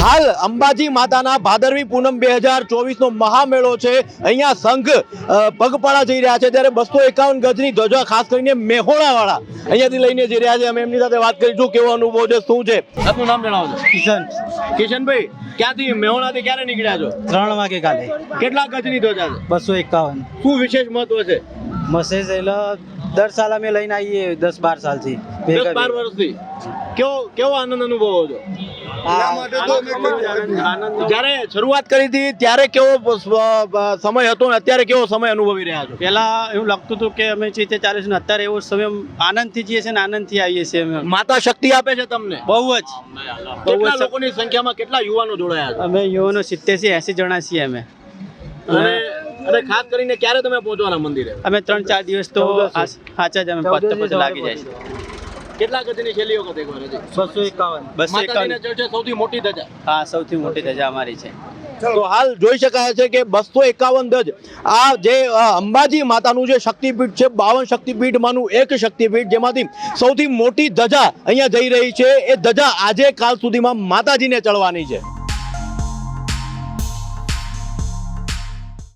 હાલ અંબાજી માતાના ભાદરવી પૂનમ બે હજાર ચોવીસનો મહામેળો છે. અહીંયા સંઘ પગપાળા જઈ રહ્યા છે. ત્યારે બસો એકાવન ગજની ધ્વજા ખાસ કરીને મેહોણાવાળા અહીંયાથી લઈને જઈ રહ્યા છે. અમે એમની સાથે વાત કરીશું કેવો અનુભવ છે? શું છે? આપનું નામ જણાવો કિશન. કિશનભાઈ ક્યાંથી મેહોણાથી ક્યારે નીકળ્યા છો? ત્રણ વાગે કાલે. કેટલા ગજની ધ્વજા છે? બસો એકાવન. શું વિશેષ મહત્વ છે? મસેજ એટલે દર સાલ અમે લઈને આવીએ દસ બાર સાલથી. દસ બાર વર્ષથી. કેવો કેવો આનંદ અનુભવો છો? જ્યારે શરૂઆત કરી હતી ત્યારે કેવો સમય હતો ને અત્યારે કેવો સમય અનુભવી રહ્યા છો? પેલા એવું લાગતું હતું કે અમે ચીતે ચાલે છે અત્યારે એવો સમય આનંદથી જઈએ છે ને આનંદથી આવીએ છીએ અમે માતા શક્તિ આપે છે તમને? બહુ જ. કેટલા લોકોની સંખ્યામાં કેટલા યુવાનો જોડાયા છે? અમે યુવાનો સિત્તેરથી એસી જણા છીએ અમે. અને અને ખાસ કરીને ક્યારે તમે પહોંચવાના મંદિરે? અમે ત્રણ ચાર દિવસ તો સાચા જ અમે લાગી જાય છે કેટલા ગજની છેલ્લી વખત એકવાર હતી બસો એકાવન. બસો એકાવન. સૌથી મોટી ધજા. હા સૌથી મોટી ધજા અમારી છે. તો હાલ જોઈ શકાય છે કે બસો એકાવન ધજ આ જે અંબાજી માતાનું જે શક્તિપીઠ છે બાવન શક્તિપીઠમાંનું એક શક્તિપીઠ જેમાંથી સૌથી મોટી ધજા અહીંયા જઈ રહી છે. એ ધજા આજે કાલ સુધીમાં માતાજીને ચડવાની છે.